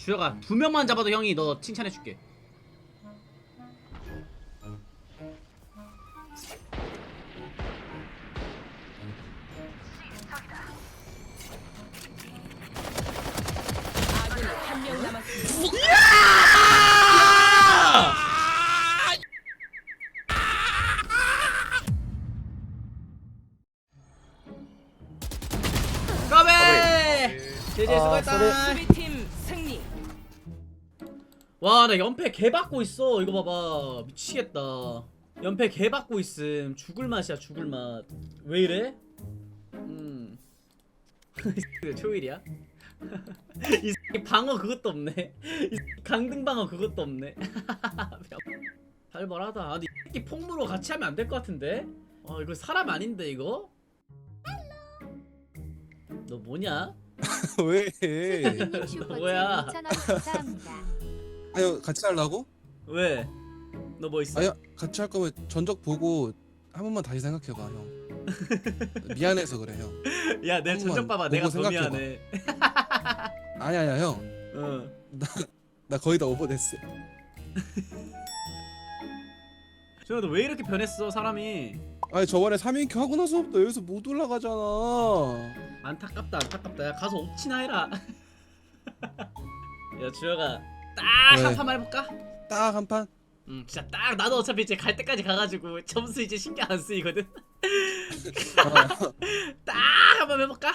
주혁아 두 명만 잡아도 형이 너 칭찬해줄게 아군이 한 명 남았습니다. 까베 제제 아, 수고했다 수비팀. 와 나 연패 개 받고 있어 이거 봐봐 미치겠다 연패 개 받고 있음 죽을 맛이야 죽을 맛 왜 이래? 음 초일이야? 이 새끼 방어 그것도 없네 이 새끼 강등 방어 그것도 없네 살벌하다 아, 근데 이 새끼 폭무로 같이 하면 안 될 것 같은데? 어 이거 사람 아닌데 이거? 너 뭐냐? 왜? 뭐야? 2,000원 감사합니다. 아유 같이 하려고? 왜? 너 뭐 있어? 아유 같이 할 거면 전적 보고 한 번만 다시 생각해봐 형. 미안해서 그래 형. 야, 내 전적 봐봐. 보고 내가 더 생각해봐. 미안해. 아니 아니야 형. 어. 나 거의 다 오버됐어. 준아, 너왜 이렇게 변했어, 사람이? 아니 저번에 3인큐 하고 나서부터 여기서 못 올라가잖아. 안타깝다, 안타깝다. 야, 가서 옵치나 해라. 야, 주혁아, 딱 네. 한 판만 해볼까? 딱 한 판. 응, 진짜 딱 나도 어차피 이제 갈 때까지 가가지고 점수 이제 신경 안 쓰이거든. 어. 딱한 번 해볼까?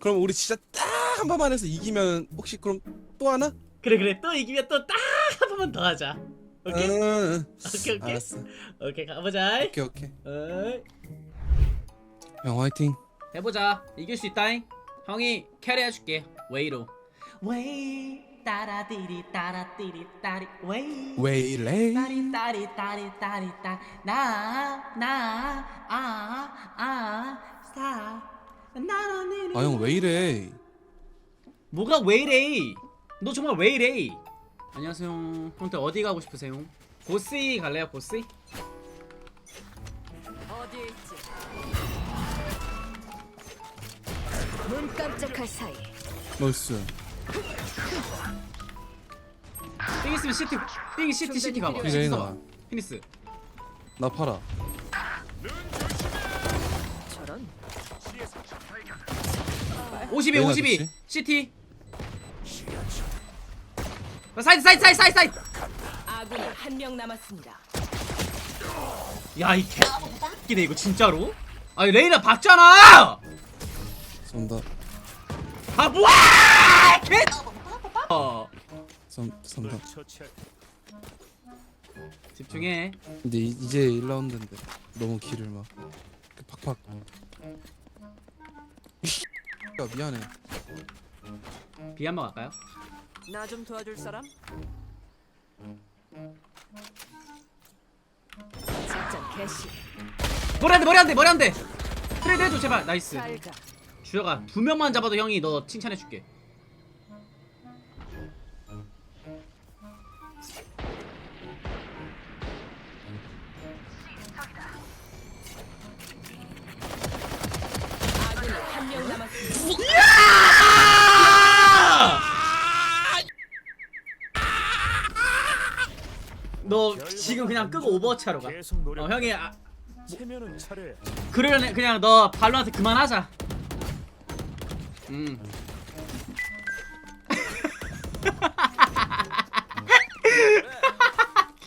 그럼 우리 진짜 딱 한 판만 해서 이기면 혹시 그럼 또 하나? 그래, 그래. 또 이기면 또 딱 한 번만 더 하자. 오케이, 응. 오케이, 오케이. 알았어. 오케이, 가보자. 오케이 오케이. 어이. 형 화이팅. 해보자 이길 수 있다잉 형이 캐리해줄게 웨이로 웨이 따라디리 따라디리 따리 웨이 왜 이래? 따리 따리 따리 따리 따나나아아사 나라니 아형 왜 이래? 뭐가 왜 이래 너 정말 왜 이래 안녕하세요 형태 어디 가고 싶으세요 고스이 갈래요 고스이? 어디에 있지? 눈 깜짝할 사이. 나이스. 삥 있으면 시티 삥 시티 시티 가봐 그래, 시티 나. 가봐 피니스 나 팔아. 저런. 52 레이나 52 좋지? 시티 어, 사이드 사이드 사이드 사이드 사이드 아군이 한 명 남았습니다. 야이 개끼네 이거 진짜로 아니 레이나 봤잖아 쏜다. 아 뭐야 개 어. 쏜 쏜다. 집중해 근데 이, 이제 1라운드인데 너무 길을 막그 팍팍. 야 미안해. B 한번 갈까요? 나 좀 도와줄 사람? 작전 개시. 머리 안 돼 머리 안 돼 머리 안 돼 트레이드 해줘 제발 나이스 잘 가. 주혁아 두 명만 잡아도 형이 너 칭찬해줄게 아군이 한 명 남았습니다. 너 지금 그냥 끄고 오버워치 하러 가 계속 노력. 어, 형이 아, 체면은 차려야. 그러려니 그냥 너 발로한테 그만하자. 음.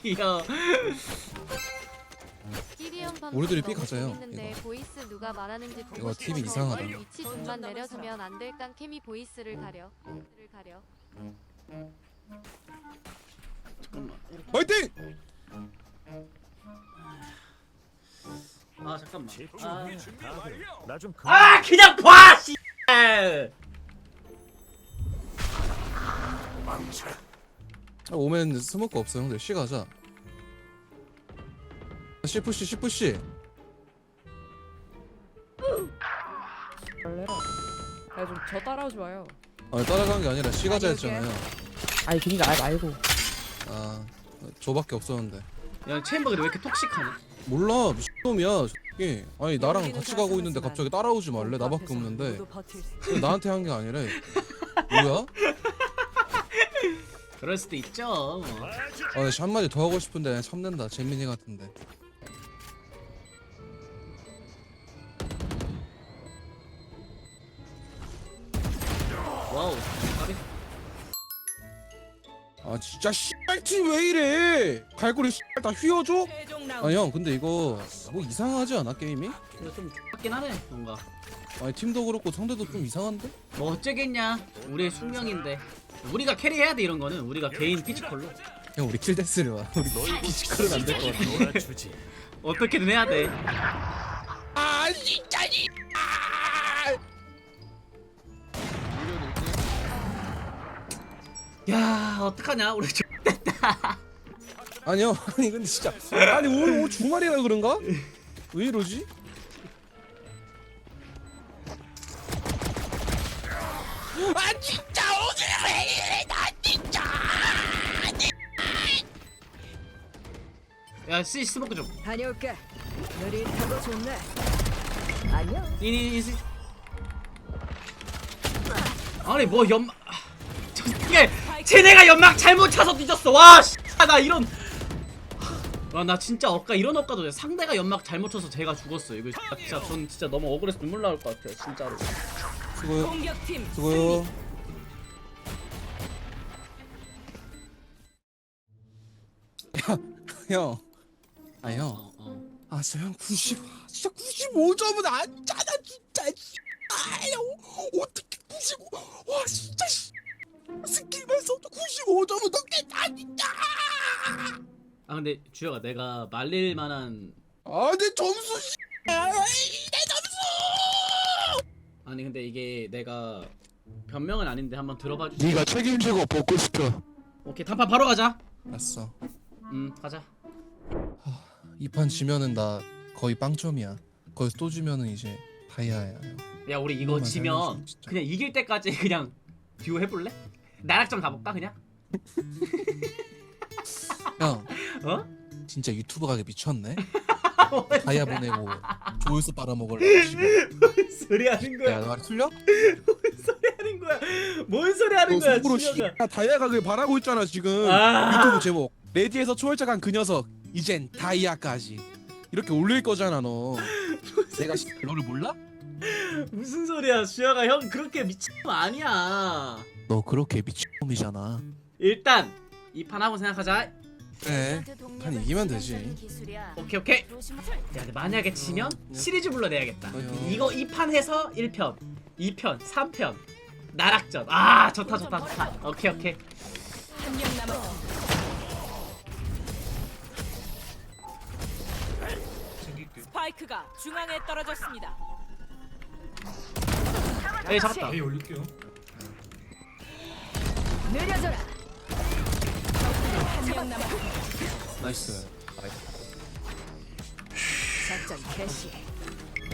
귀여워. 우리들이 삐 가자요, 이거. 보이스 누가 말하는지 보고 이거 TV 싶어서 이상하다. 위치 좀만 내려주면 안 될까? 케미 보이스를 가려. 를 가려. 화이팅! 아 잠깐만. 아, 집중해. 다들 나좀 그만. 아 그냥 봐. 씨. 아, 오면 스모크 없어 형들 쉬 가자. 시푸시 시푸시. 원래라. 야좀 저 따라오지 마요. 아 따라가는 게 아니라 쉬 가자 했잖아요. 아니 그니까 아 말고. 아 저밖에 없었는데. 야 챔버 근데 왜 이렇게 톡식하냐? 몰라 미친놈이야 저게 아니 나랑 같이 가고 있는데 갑자기 따라오지 말래 나밖에 없는데 왜 나한테 한 게 아니래 뭐야? 그럴 수도 있죠. 아, 나 한마디 더 하고 싶은데 그냥 참는다. 재민이 같은데. 와우. 아 진짜 씨발 팀왜 이래? 갈고리 씨발 다 휘어줘? 아. 형 근데 이거 뭐 이상하지 않아 게임이? 이거 좀 X같긴 하네 뭔가. 아니 팀도 그렇고 상대도 좀 이상한데? 뭐 어쩌겠냐. 우리의 숙명인데. 우리가 캐리해야 돼 이런 거는 우리가 개인 피지컬로 형 우리 킬데스를 와. 우리 피지컬은 안 될 것 같아. 어떻게든 해야 돼. 야 어떡하냐 우리 저- 아니요 아니 근데 진짜 아니 오늘 오늘 주말이라 그런가? 왜 이러지? 아 진짜 오늘 왜 이래 나 진짜 야 씨, 스모크 좀. 다녀올게. 느릿하고 좋네. 안녕. 이니니니 아니 뭐 연막 아, 저게 쟤네가 연막 잘못 차서 뒤졌어 와나 이런 와 나 진짜 엇가 이런 엇가도 돼 상대가 연막 잘못 쳐서 제가 죽었어 이거 진짜, 진짜 전 진짜 너무 억울해서 눈물 나올 것 같아요 진짜로 수고요 공격팀 수고요 형아 형. 어, 어. 아, 형 90, 아, 진짜 95점은 안 짜나 진짜. 씨. 아, 형 어떻게 95? 와, 진짜 씨. 95점은 넘겠다 진짜. 아 근데 주혁아 내가 말릴 만한 아, 내 점수 씨. 아, 내 점수. 아니 근데 이게 내가 변명은 아닌데 한번 들어봐 주시 네가 책임지고 벗고 시켜. 오케이 단판 바로 가자 알았어. 음 가자 이 판 지면은 나 거의 빵점이야. 거기서 또 지면은 이제 다이아야. 형. 야 우리 이거 이것만 지면 진짜. 그냥 이길 때까지 그냥 듀오 해볼래? 나락점 가볼까 그냥? 형, 어? 진짜 유튜브 가게 미쳤네. 다이아 보내고 조회수 빨아먹을래. 씨발. 뭔 소리 하는 거야? 야, 너말 틀려? 하는 거야? 뭔 소리 하는 거야? 속으로 다이아 가길 바라고 있잖아 지금. 아. 유튜브 제목 레디에서 초월자간 그 녀석 이젠 다이아까지 이렇게 올릴 거잖아 너. 내가 씨, 너를 몰라? 무슨 소리야, 주혁아 형 그렇게 미친 거 아니야. 너 그렇게 미친놈이잖아. 일단 이 판 하고 생각하자. 그래. 한 이기면 되지. 오케이 오케이. 야 근데 만약에 지면 시리즈 불러내야겠다. 어휴. 이거 이 판 해서 1편, 2편, 3편 나락전. 아 좋다 좋다 좋다. 오케이 오케이. 한명 남았습니다. 스파이크가 중앙에 떨어졌습니다. 에이 잡았다. 느려져라. 한명 남았습니다. 나이스. 작전 개시.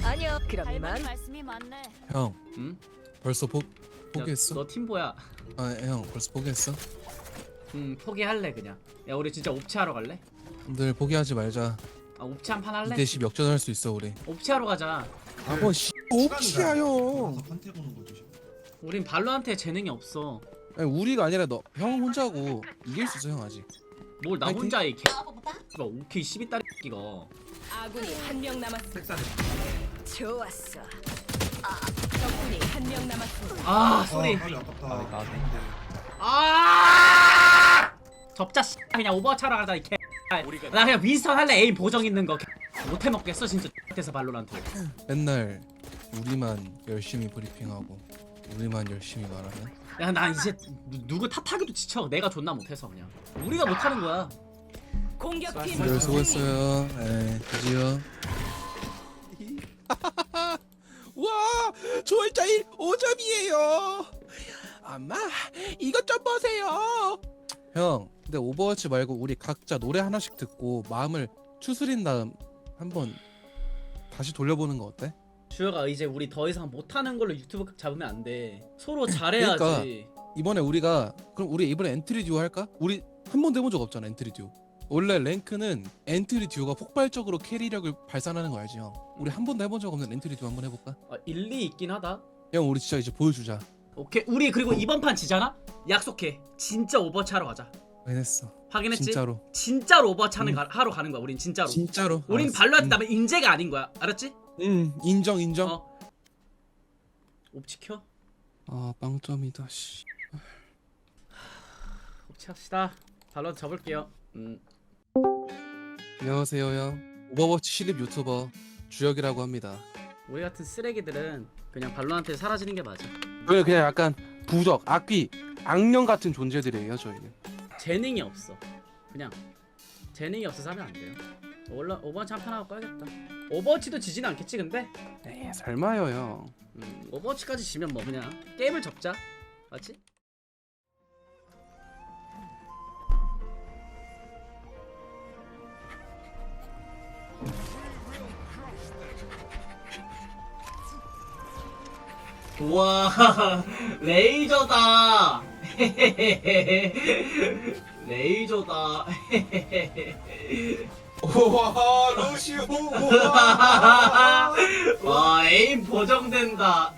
아니요. 그럼 이만. 말씀이 많네. 형 응? 벌써 포 포기했어? 너 팀보야. 아형 벌써 포기했어? 음 포기할래 그냥. 야 우리 진짜 옵치하러 갈래? 늘 포기하지 말자. 아 옵치 한판 할래? 2대10 역전할 수 있어 우리. 옵치하러 가자. 아뭐 씨. 오키야 형. 우린 발로한테 재능이 없어. 아니, 우리가 아니라 너 형 혼자고 이길 수 있어 형 아직. 뭘나 파이팅. 혼자 이 개. 오케이 12달이 끼가. 아군이 한 명 남았습니다. 좋았어. 적군이 한 명 남았습니다. 아 소리. 아 접자 씨 그냥 오버워치 하러 가자 이 개. 나 그냥 윈스턴 할래 에임 보정 있는 거. 개. 못해 먹겠어 진짜 X에서 발로란트. 맨날 우리만 열심히 브리핑하고 우리만 열심히 말하는. 야나 이제 누, 누구 탓하기도 지쳐. 내가 존나 못해서 그냥. 우리가 못하는 거야. 공격팀 늘 수고했어요. 네, 드디어. 와, 조일자일 5점이에요. 엄마, 이것 좀 보세요. 형, 근데 오버워치 말고 우리 각자 노래 하나씩 듣고 마음을 추스린 다음 한번 다시 돌려보는 거 어때? 주혁아 이제 우리 더 이상 못하는 걸로 유튜브 각 잡으면 안 돼. 서로 잘해야지. 그러니까. 이번에 우리가 그럼 우리 이번에 엔트리 듀오 할까? 우리 한 번도 해본 적 없잖아 엔트리 듀오. 원래 랭크는 엔트리 듀오가 폭발적으로 캐리력을 발산하는 거 알지 형? 우리 한 번도 해본 적 없는 엔트리 듀오 한 번 해볼까? 아, 일리 있긴 하다. 형 우리 진짜 이제 보여주자. 오케이 우리 그리고 이번 판 지잖아? 약속해 진짜 오버워치 하러 가자 해냈어 확인했지? 진짜로 진짜로 오버워치 하는 음. 가, 하러 가는 거야 우린 진짜로 진짜로 우린 알았어. 발로한테 나면 인재가 아닌 거야 알았지? 응, 응 인정 인정. 어. 옵치 켜? 아 빵점이다 씨. 옵치 합시다. 발로한테 접을게요. 음. 안녕하세요 형. 오버워치 실립 유튜버 주혁이라고 합니다. 우리 같은 쓰레기들은 그냥 발로한테 사라지는 게 맞아. 저희 그냥 약간 부적 악귀 악령 같은 존재들이에요 저희는. 재능이 없어. 그냥 재능이 없어서 하면 안 돼요 원래 오버워치 한판 하고 꺼야겠다. 오버워치도 지진 않겠지 근데? 에이 설마요 형. 음, 오버워치까지 지면 뭐 그냥 게임을 접자. 맞지? 와 레이저다. 레이저다 우와 루시오 와. 에임 보정된다.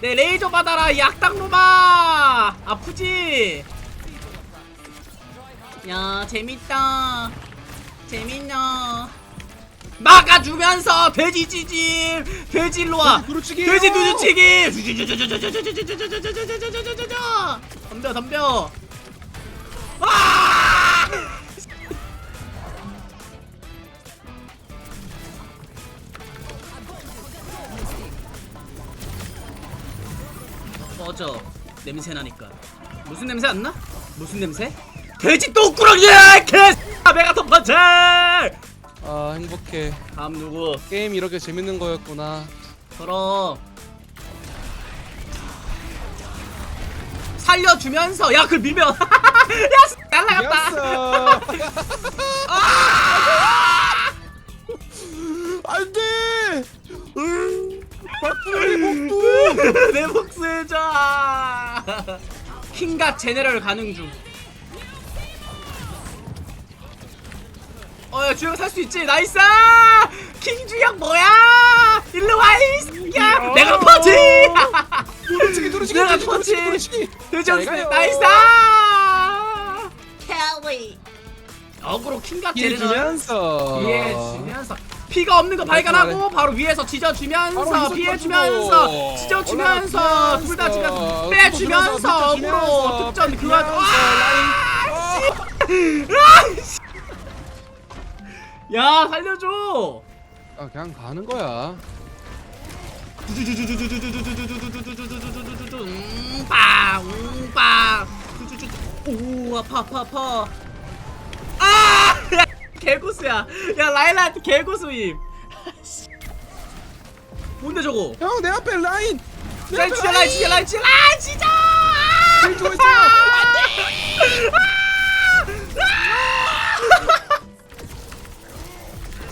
내 레이저 받아라 약당놈아! 아프지? 야 재밌다. 재밌냐? 막아주면서 돼지 지짐 돼지 일로와. 돼지 누르치기! 덤벼 덤벼 아! 꺼져 냄새 나니까. 무슨 냄새 안 나? 무슨 냄새? 돼지 똥꾸러기야! 개 메가톤 펀치 아 행복해. 다음 누구? 게임 이렇게 재밌는 거였구나. 그럼 살려주면서! 야그 밀면! 야 씨, 날라갔다! 안돼! 박 두리 복두 내 복수해줘! 킹갓 제네럴 가능 중. 어야 주영 살 수 있지? 나이스! 킹 주영 뭐야? 일로 와 이 야! 내가 퍼지 누르치기 누르치기 내가 잘 가요. 나이스! 켈리 어그로 킹갓 제네럴. 주면서. 피해 주면서 피가 없는 거 발견하고 바로 위에서 지져주면서 피해주면서 가지고. 지져주면서 둘다 지면 올라가면서, 빼주면서 또 어그로 주면서, 득점 그거 주면서, 야 살려줘. 아 그냥 가는 거야. 음 빵 음빵. 오 아파 아파 아파 개고수야 야 라일라한테 개고수임 뭔데 저거 형 내 앞에 라인 내 라인 앞에 치자 라인 치자 라인 치자 라인 치자 라인 주고 있어요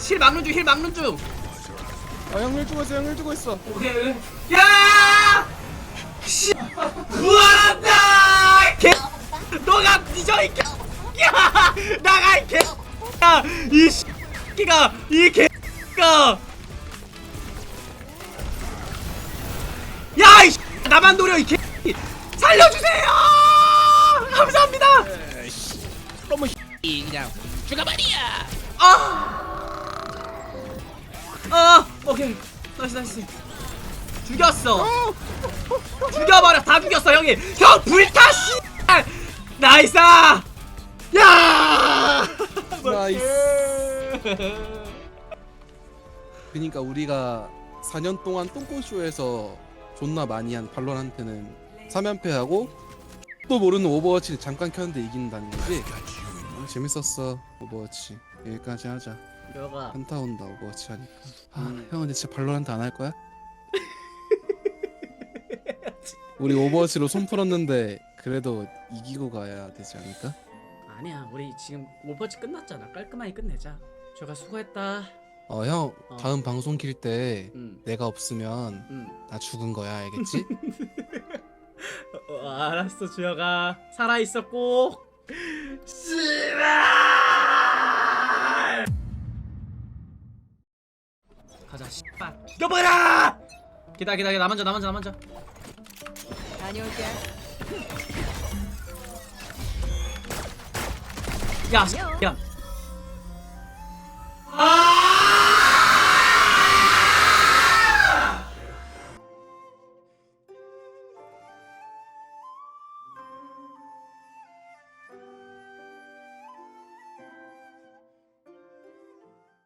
힐 막는 중힐 막는 중 아 형을 주고 있어 형을 주고 있어 오케이 야! 씨! 구한다! 개! 너가 뒤져 이 개! 야! 나가 이 개! 야! 이 새끼가 이 개가! 야! 이 나만 노려 이 개! 살려주세요! 감사합니다! 너무 그냥 죽어버리야 아! 아! 오케이 나이스 나이스 죽였어 죽여버려 다 죽였어 형이 형 불타 씨 나이스 야 나이스. 그니까 우리가 4년 동안 똥꼬쇼에서 존나 많이 한 발론한테는 3연패하고 또 모르는 오버워치 잠깐 켰는데 이긴다는 거지 어, 재밌었어 오버워치 여기까지 하자 너가 한타 온다 오버워치 하니까 아 음. 형 근데 진짜 발론한테 안 할 거야? 우리 오버워치로 손 풀었는데 그래도 이기고 가야 되지 않을까? 아니야. 우리 지금 오버워치 끝났잖아. 깔끔하게 끝내자. 저가 수고했다. 어 형 어. 다음 방송 킬때 음, 내가 없으면 음. 나 죽은 거야 알겠지? 어, 어, 알았어 주혁아. 살아있었고. 씨발! 가자 씨발. 죽여버려 기다 기다 기다. 나 먼저 나 먼저 나 먼저 다녀올게. 야, 야,